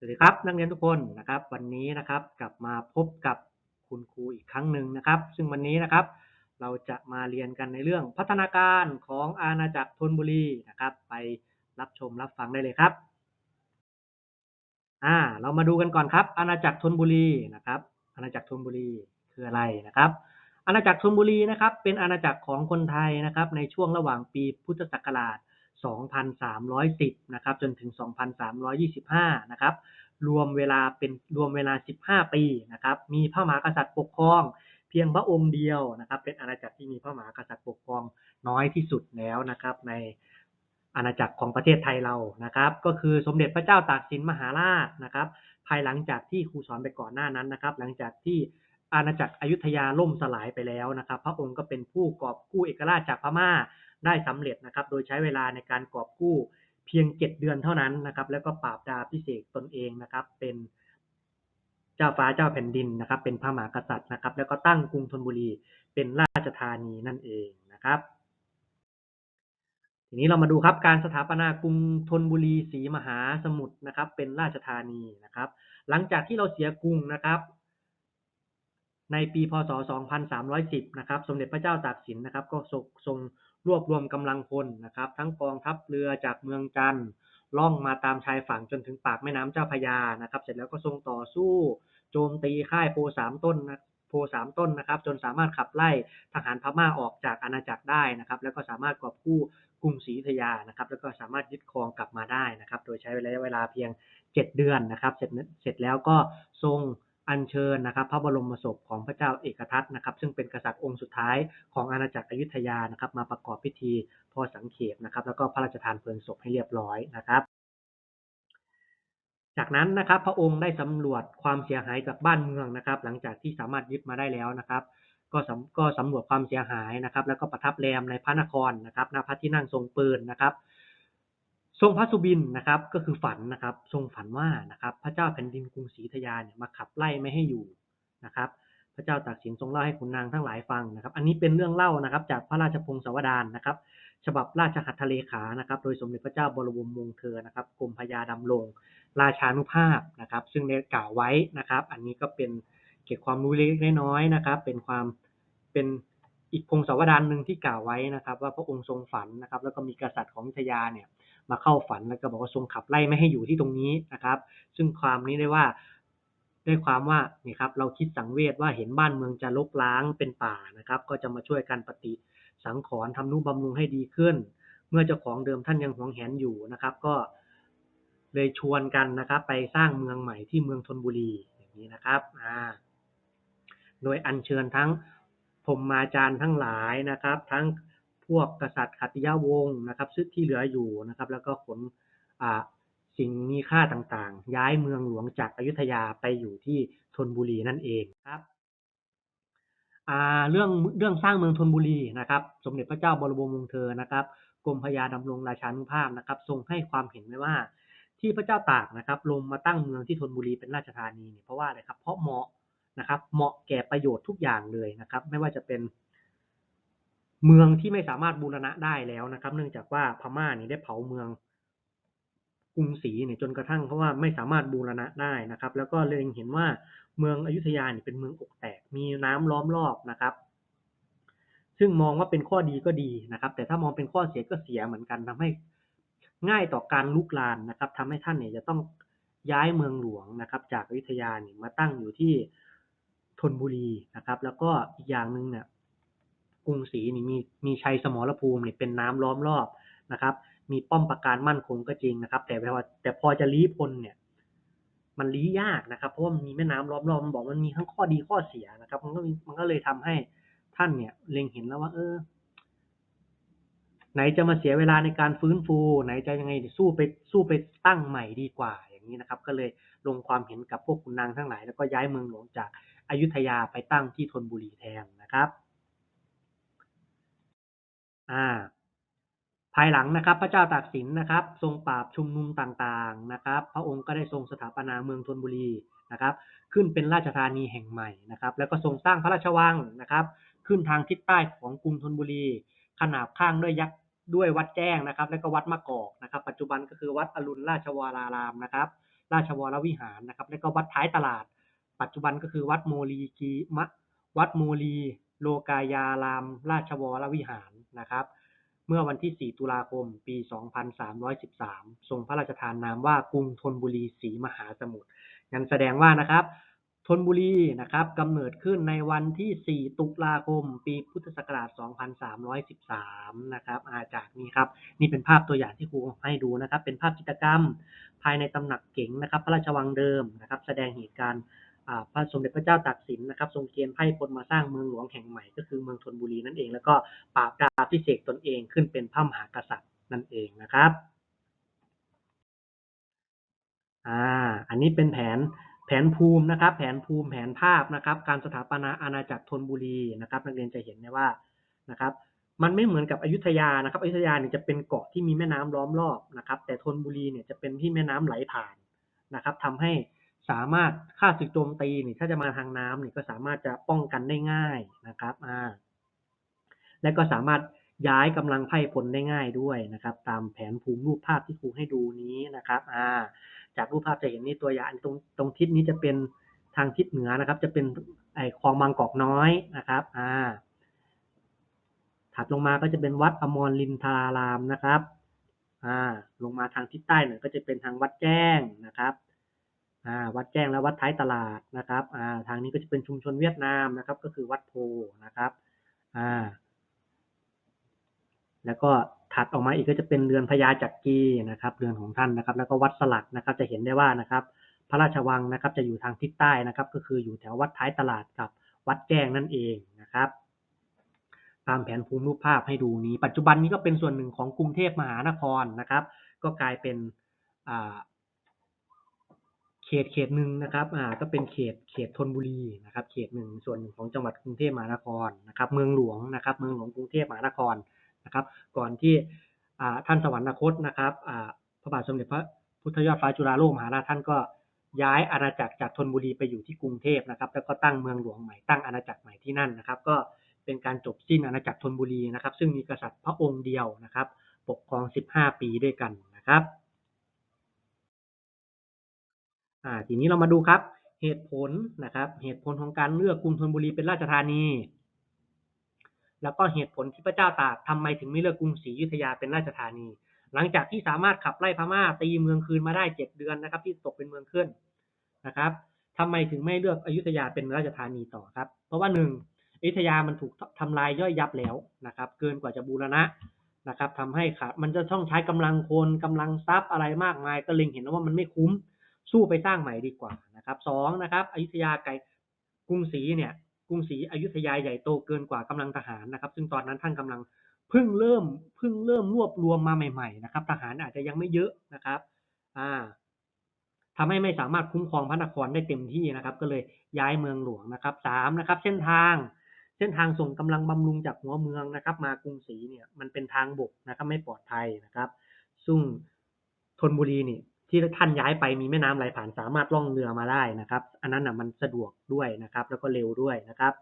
สวัสดีครับนักเรียนทุกคนนะครับ วันนี้นะครับกลับมาพบกับคุณครูอีกครั้งหนึ่งนะครับ ซึ่งวันนี้นะครับ เราจะมาเรียนกันในเรื่องพัฒนาการของอาณาจักรธนบุรีนะครับ ไปรับชมรับฟังได้เลยครับอ่าเรามาดูกันก่อนครับ อาณาจักรธนบุรีนะครับ อาณาจักรธนบุรีคืออะไรนะครับ อาณาจักรธนบุรีนะครับ เป็นอาณาจักรของคนไทยนะครับ ในช่วงระหว่างปีพุทธศักราช 2,310 นะครับ จนถึง 2,325 นะครับ รวมเวลาเป็นรวมเวลา 15 ปีนะครับ มีพระมหากษัตริย์ปกครอง เพียงพระองค์เดียวนะครับ เป็นอาณาจักรที่มีพระมหากษัตริย์ปกครองน้อยที่สุดแล้วนะครับ ในอาณาจักรของประเทศไทยเรานะครับ ก็คือสมเด็จพระเจ้าตากสินมหาราชนะครับ ภายหลังจากที่ครูสอนไปก่อนหน้านั้นนะครับ หลังจากที่อาณาจักรอยุธยาล่มสลายไปแล้วนะครับ พระองค์ก็เป็นผู้กอบกู้เอกราชจากพม่า ได้สำเร็จนะครับ โดยใช้เวลาในการกอบกู้เพียงเจ็ดเดือนเท่านั้นนะครับ แล้วก็ปราบดาพิเศษตนเองนะครับ เป็นเจ้าฟ้าเจ้าแผ่นดินนะครับ เป็นพระมหากษัตริย์นะครับ แล้วก็ตั้งกรุงธนบุรีเป็นราชธานีนั่นเองนะครับทีนี้เรามาดูครับการสถาปนากรุงธนบุรีศรีมหาสมุทรนะครับ เป็นราชธานีนะครับ หลังจากที่เราเสียกรุงนะครับ ในปีพศ 2310 นะครับ สมเด็จพระเจ้าตากสินนะครับ ก็ทรง รวบรวมกำลังพลนะครับ ทั้งกองทัพเรือจากเมืองจันทร์ล่องมาตามชายฝั่งจนถึงปากแม่น้ำเจ้าพยานะครับ เสร็จแล้วก็ทรงต่อสู้โจมตีค่ายโพสามต้นนะโพสามต้นนะครับ จนสามารถขับไล่ทหารพม่าออกจากอาณาจักรได้นะครับ แล้วก็สามารถกอบกู้กรุงศรีอยุธยานะครับ แล้วก็สามารถยึดครองกลับมาได้นะครับ โดยใช้ระยะเวลาเพียง 7 เดือนนะครับ เสร็จเสร็จแล้วก็ทรง อัญเชิญนะครับ พระบรมศพของพระเจ้าเอกทัตนะครับ ซึ่งเป็นกษัตริย์องค์สุดท้ายของอาณาจักรอยุธยานะครับ มาประกอบพิธีพอสังเขปนะครับ แล้วก็พระราชทานเพลิงศพให้เรียบร้อยนะครับ จากนั้นนะครับ พระองค์ได้สำรวจความเสียหายจากบ้านเมืองนะครับ หลังจากที่สามารถยึดมาได้แล้วนะครับก็สำก็สำรวจความเสียหายนะครับ แล้วก็ประทับแรมในพระนครนะครับณพระที่นั่งทรงปืนนะครับ ทรงพระสุบินนะครับก็คือฝันนะครับ ทรงฝันว่านะครับ พระเจ้าแผ่นดินกรุงศรีธยาเนี่ยมาขับไล่ไม่ให้อยู่นะครับ พระเจ้าตากสินทรงเล่าให้ขุนนางทั้งหลายฟังนะครับ อันนี้เป็นเรื่องเล่านะครับ จากพระราชพงศาวดารนะครับ ฉบับราชหัตถเลขานะครับ โดยสมเด็จพระเจ้าบรมวงศ์เธอนะครับกรมพยาดำรงราชานุภาพนะครับ ซึ่งได้กล่าวไว้นะครับ อันนี้ก็เป็นเก็บความรู้เล็กน้อยนะครับ เป็นความเป็น อีกพงศาวดารหนึ่งที่กล่าวไว้นะครับ ว่าพระองค์ทรงฝันนะครับ แล้วก็มีกษัตริย์ของอยุธยาเนี่ยมาเข้าฝันแล้วก็บอกว่าทรงขับไล่ไม่ให้อยู่ที่ตรงนี้นะครับ ซึ่งความนี้ได้ว่าได้ความว่านี่ครับเราคิดสังเวชว่าเห็นบ้านเมืองจะลกล้างเป็นป่านะครับ ก็จะมาช่วยกันปฏิสังขรณ์ทำนุบำรุงให้ดีขึ้น เมื่อเจ้าของเดิมท่านยังหวงแหนอยู่นะครับ ก็เลยชวนกันนะครับ ไปสร้างเมืองใหม่ที่เมืองธนบุรีอย่างนี้นะครับอ่าโดยอัญเชิญทั้ง พรหมาจารย์ทั้งหลายนะครับ ทั้งพวกกษัตริย์ขัตติยวงศ์นะครับซึ่งที่เหลืออยู่นะครับ แล้วก็ขนสิ่งมีค่าต่างๆ ย้ายเมืองหลวงจากอยุธยาไปอยู่ที่ธนบุรีนั่นเองครับเรื่องเรื่องสร้างเมืองธนบุรีนะครับ สมเด็จพระเจ้าบรมวงศ์เธอนะครับกรมพยาดำรงราชานุภาพนะครับ ทรงให้ความเห็นไว้ว่าที่พระเจ้าตากนะครับ ลงมาตั้งเมืองที่ธนบุรีเป็นราชธานีเนี่ยเพราะว่าอะไรครับเพราะเหมาะ นะครับ เหมาะแก่ประโยชน์ทุกอย่างเลยนะครับ ไม่ว่าจะเป็น เมืองที่ไม่สามารถบูรณะได้แล้วนะครับ เนื่องจากว่าพม่านี่ได้เผาเมืองกรุงศรีเนี่ยจนกระทั่งเพราะว่าไม่สามารถบูรณะได้นะครับ แล้วก็เลยเห็นว่าเมืองอยุธยาเนี่ยเป็นเมืองอกแตก มีน้ำล้อมรอบนะครับ ซึ่งมองว่าเป็นข้อดีก็ดีนะครับ แต่ถ้ามองเป็นข้อเสียก็เสียเหมือนกันทำให้ง่ายต่อการลุกลานนะครับทำให้ท่านเนี่ยจะต้องย้ายเมืองหลวงนะครับ จากอยุธยาเนี่ยมาตั้งอยู่ที่ ธนบุรีนะครับ แล้วก็อีกอย่างหนึ่งเนี่ยกรุงศรีนี่มีมีชัยสมรภูมิเนี่ยเป็นน้ำล้อมรอบนะครับ มีป้อมปราการมั่นคงก็จริงนะครับ แต่พอแต่พอจะลี้พลเนี่ย มันลี้ยากนะครับ เพราะว่ามีแม่น้ำล้อมรอบมันบอกมันมีทั้งข้อดีข้อเสียนะครับ มันก็มันก็เลยทำให้ท่านเนี่ยเล็งเห็นแล้วว่า เออ ไหนจะมาเสียเวลาในการฟื้นฟู ไหนจะยังไงสู้ไปสู้ไปตั้งใหม่ดีกว่าอย่างนี้นะครับ ก็เลยลงความเห็นกับพวกขุนนางทั้งหลายแล้วก็ย้ายเมืองหลวงจาก อยุธยาไปตั้งที่ธนบุรีแทนนะครับอ่าภายหลังนะครับพระเจ้าตากสินนะครับ ทรงปราบชุมนุมต่างๆนะครับ พระองค์ก็ได้ทรงสถาปนาเมืองธนบุรีนะครับ ขึ้นเป็นราชธานีแห่งใหม่นะครับ แล้วก็ทรงสร้างพระราชวังนะครับ ขึ้นทางทิศใต้ของกรุงธนบุรี ขนาบข้างด้วยยักษ์ด้วยวัดแจ้งนะครับ แล้วก็วัดมะกอกนะครับ ปัจจุบันก็คือวัดอรุณราชวรารามนะครับ ราชวรวิหารนะครับ และก็วัดท้ายตลาด ปัจจุบันก็คือวัดโมลีกีมะวัดโมลีโลกายาราม ราชวรวิหารนะครับ เมื่อวันที่ 4 ตุลาคม ปี 2313 ทรงพระราชทานนามว่ากรุงธนบุรีศรีมหาสมุทรงั้นแสดงว่านะครับธนบุรีนะครับกำเนิดขึ้นในวันที่ 4 ตุลาคม ปีพุทธศักราช 2313 นะครับอาจากนี้ครับ นี่เป็นภาพตัวอย่างที่ครูให้ดูนะครับ เป็นภาพจิตรกรรม ภายในตำหนักเก๋งนะครับ พระราชวังเดิมนะครับ แสดงเหตุการณ์ พระสมเด็จพระเจ้าตากสินนะครับ ทรงเกณฑ์ไพ่พลมาสร้างเมืองหลวงแห่งใหม่ก็คือเมืองธนบุรีนั่นเอง แล้วก็ปราบดาพิเศษกตนเองขึ้นเป็นพระมหากษัตริย์นั่นเองนะครับอ่าอันนี้เป็นแผนแผนภูมินะครับ แผนภูมิแผนภาพนะครับ การสถาปนาอาณาจักรธนบุรีนะครับ นักเรียนจะเห็นได้ว่านะครับมันไม่เหมือนกับอยุธยานะครับอยุธยาเนี่ยจะเป็นเกาะที่มีแม่น้ำล้อมรอบนะครับ แต่ธนบุรีเนี่ยจะเป็นที่แม่น้ำไหลผ่านนะครับทำให้ สามารถฆ่าศึกโจมตีนี่ถ้าจะมาทางน้ำนี่ก็สามารถจะป้องกันได้ง่ายนะครับอ่าและก็สามารถย้ายกำลังไพ่พลได้ง่ายด้วยนะครับ ตามแผนภูมิรูปภาพที่ครูให้ดูนี้นะครับอ่าจากรูปภาพจะเห็นนี่ตัวอย่างตรงตรงทิศนี้จะเป็นทางทิศเหนือนะครับ จะเป็นไอคลองบางกอกน้อยนะครับอ่าถัดลงมาก็จะเป็นวัดอมรลินทารารามนะครับอ่าลงมาทางทิศใต้หน่อยก็จะเป็นทางวัดแจ้งนะครับ วัดแจ้งและวัดท้ายตลาดนะครับทางนี้ก็จะเป็นชุมชนเวียดนามนะครับ ก็คือวัดโพนะครับแล้วก็ถัดออกมาอีกก็จะเป็นเรือนพญาจักรีนะครับ เรือนของท่านนะครับ แล้วก็วัดสลักนะครับ จะเห็นได้ว่านะครับ พระราชวังนะครับ จะอยู่ทางทิศใต้นะครับ ก็คืออยู่แถววัดท้ายตลาดกับวัดแจ้งนั่นเองนะครับตามแผนภูมิรูปภาพให้ดูนี้ ปัจจุบันนี้ก็เป็นส่วนหนึ่งของกรุงเทพมหานครนะครับ ก็กลายเป็นอ่า เขตเขตหนึ่งนะครับ อ่า ก็เป็นเขตเขตธนบุรีนะครับ เขตหนึ่งส่วนหนึ่งของจังหวัดกรุงเทพมหานครนะครับ เมืองหลวงนะครับ เมืองหลวงกรุงเทพมหานครนะครับ ก่อนที่อ่าท่านสวรรคตนะครับ อ่า พระบาทสมเด็จพระพุทธยอดฟ้าจุฬาโลกมหาราชท่านก็ย้ายอาณาจักรจากธนบุรีไปอยู่ที่กรุงเทพนะครับ แล้วก็ตั้งเมืองหลวงใหม่ตั้งอาณาจักรใหม่ที่นั่นนะครับ ก็เป็นการจบสิ้นอาณาจักรธนบุรีนะครับ ซึ่งมีกษัตริย์พระองค์เดียวนะครับ ปกครอง 15 ปีด้วยกันนะครับ อ่าทีนี้เรามาดูครับเหตุผลนะครับ เหตุผลของการเลือกกรุงธนบุรีเป็นราชธานี แล้วก็เหตุผลที่พระเจ้าตากทำไมถึงไม่เลือกกรุงศรีอยุธยาเป็นราชธานี หลังจากที่สามารถขับไล่พม่าตีเมืองคืนมาได้เจ็ดเดือนนะครับ ที่ตกเป็นเมืองขึ้นนะครับทำไมถึงไม่เลือกอยุธยาเป็นราชธานีต่อครับ เพราะว่าหนึ่งอยุธยามันถูกทำลายย่อยยับแล้วนะครับ เกินกว่าจะบูรณะนะครับทำให้ขาดมันจะต้องใช้กำลังคนกำลังทรัพย์อะไรมากมายก็เล็งเห็นแล้วว่ามันไม่คุ้ม สู้ไปสร้างใหม่ดีกว่านะครับสองนะครับอยุธยาไกลกรุงศรีเนี่ยกรุงศรีอยุธยาใหญ่โตเกินกว่ากำลังทหารนะครับ ซึ่งตอนนั้นท่านกำลังเพิ่งเริ่มเพิ่งเริ่มรวบรวมมาใหม่ๆนะครับ ทหารอาจจะยังไม่เยอะนะครับอ่าทำให้ไม่สามารถคุ้มครองพระนครได้เต็มที่นะครับ ก็เลยย้ายเมืองหลวงนะครับสามนะครับ เส้นทางเส้นทางส่งกำลังบำรุงจากหัวเมืองนะครับ มากรุงศรีเนี่ยมันเป็นทางบกนะครับ ไม่ปลอดภัยนะครับ ซึ่งธนบุรีนี่ ที่ท่านย้ายไปมีแม่น้ำไหลผ่านสามารถล่องเรือมาได้นะครับ อันนั้นน่ะมันสะดวกด้วยนะครับ แล้วก็เร็วด้วยนะครับ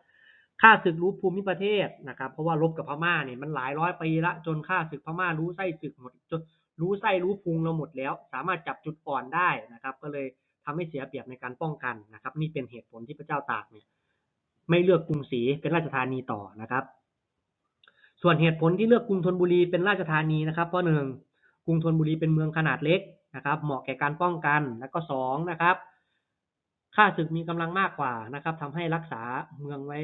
ค่าศึกรู้ภูมิประเทศนะครับ เพราะว่ารบกับพม่าเนี่ยมันหลายร้อยปีละจนค่าศึกพม่ารู้ไส้ศึกหมดจนรู้ไส้รู้พุงเราหมดแล้ว สามารถจับจุดอ่อนได้นะครับ ก็เลยทำให้เสียเปรียบในการป้องกันนะครับ นี่เป็นเหตุผลที่พระเจ้าตากเนี่ยไม่เลือกกรุงศรีเป็นราชธานีต่อนะครับ ส่วนเหตุผลที่เลือกกรุงธนบุรีเป็นราชธานีนะครับเพราะหนึ่งกรุงธนบุรีเป็นเมืองขนาดเล็ก นะครับเหมาะแก่การป้องกันแล้วก็สองนะครับค่าศึกมีกำลังมากกว่านะครับทำให้รักษาเมืองไว้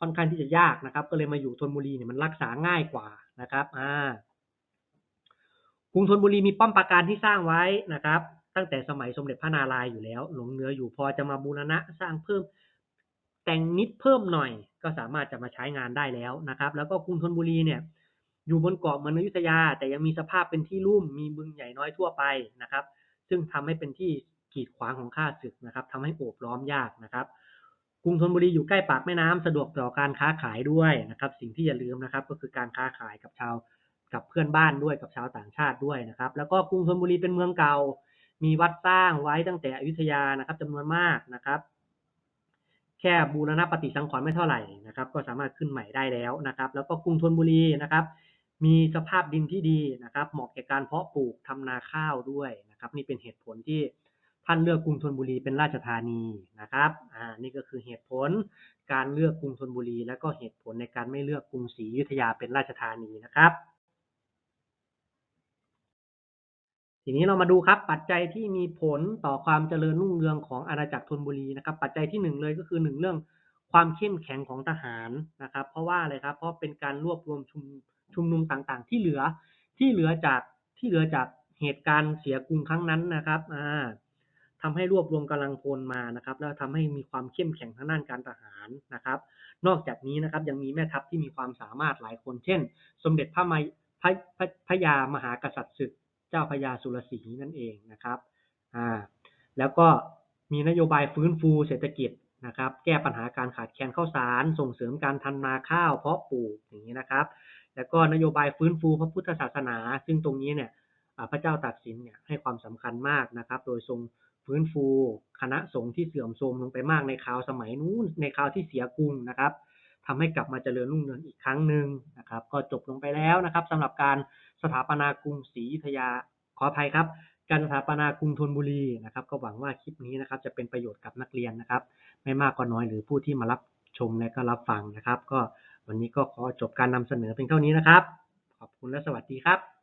ค่อนข้างที่จะยากนะครับ ก็เลยมาอยู่ธนบุรีเนี่ยมันรักษาง่ายกว่านะครับอ่ากรุงธนบุรีมีป้อมปราการที่สร้างไว้นะครับ ตั้งแต่สมัยสมเด็จพระนารายณ์อยู่แล้ว หลงเหนืออยู่พอจะมาบูรณะสร้างเพิ่ม แต่งนิดเพิ่มหน่อย ก็สามารถจะมาใช้งานได้แล้วนะครับ แล้วก็กรุงธนบุรีเนี่ย อยู่บนเกาะเหมือนอยุธยา แต่ยังมีสภาพเป็นที่ลุ่มมีบึงใหญ่น้อยทั่วไปนะครับ ซึ่งทำให้เป็นที่กีดขวางของข้าศึกนะครับทำให้โอบล้อมยากนะครับกรุงธนบุรีอยู่ใกล้ปากแม่น้ำสะดวกต่อการค้าขายด้วยนะครับ สิ่งที่อย่าลืมนะครับ ก็คือการค้าขายกับชาวกับเพื่อนบ้านด้วยกับชาวต่างชาติด้วยนะครับ แล้วก็กรุงธนบุรีเป็นเมืองเก่า มีวัดสร้างไว้ตั้งแต่อยุธยานะครับจำนวนมากนะครับ แค่บูรณะปฏิสังขรณ์ไม่เท่าไหร่นะครับ ก็สามารถขึ้นใหม่ได้แล้วนะครับ แล้วก็กรุงธนบุรีนะครับ มีสภาพดินที่ดีนะครับ เหมาะแก่การเพาะปลูกทำนาข้าวด้วยนะครับ นี่เป็นเหตุผลที่ท่านเลือกกรุงธนบุรีเป็นราชธานีนะครับ อ่า นี่ก็คือเหตุผลการเลือกกรุงธนบุรี และก็เหตุผลในการไม่เลือกกรุงศรีอยุธยาเป็นราชธานีนะครับ ทีนี้เรามาดูครับ ปัจจัยที่มีผลต่อความเจริญรุ่งเรืองของอาณาจักรธนบุรีนะครับ ปัจจัยที่หนึ่งเลยก็คือหนึ่งเรื่องความเข้มแข็งของทหารนะครับ เพราะว่าอะไรครับ เพราะเป็นการรวบรวมชุมชุ ชุมนุมต่างๆ ที่เหลือที่เหลือจากที่เหลือจากเหตุการณ์เสียกรุงครั้งนั้นนะครับอ่าทำให้รวบรวมกำลังพลมานะครับ แล้วทำให้มีความเข้มแข็งทางด้านการทหารนะครับ นอกจากนี้นะครับยังมีแม่ทัพที่มีความสามารถหลายคน เช่น สมเด็จพระมายพระพระพระยามหากษัตริย์ศึกเจ้าพระยาสุรศรีนั่นเองนะครับอ่าแล้วก็มีนโยบายฟื้นฟูเศรษฐกิจนะครับ แก้ปัญหาการขาดแคลนข้าวสาร ส่งเสริมการทำนาข้าวเพาะปลูกอย่างนี้นะครับ แล้วก็นโยบายฟื้นฟูพระพุทธศาสนา ซึ่งตรงนี้เนี่ยพระเจ้าตากสินเนี่ยให้ความสำคัญมากนะครับ โดยทรงฟื้นฟูคณะสงฆ์ที่เสื่อมโทรมลงไปมากในคราวสมัยนู้นในคราวที่เสียกรุงนะครับทำให้กลับมาเจริญรุ่งเรืองอีกครั้งหนึ่งนะครับ ก็จบลงไปแล้วนะครับสำหรับการสถาปนากรุงศรีอยุธยาขออภัยครับ การสถาปนากรุงธนบุรีนะครับ ก็หวังว่าคลิปนี้นะครับ จะเป็นประโยชน์กับนักเรียนนะครับ ไม่มากก็น้อยหรือผู้ที่มารับชมและก็รับฟังนะครับ ก็ วันนี้ก็ขอจบการนำเสนอเพียงเท่านี้นะครับ ขอบคุณและสวัสดีครับ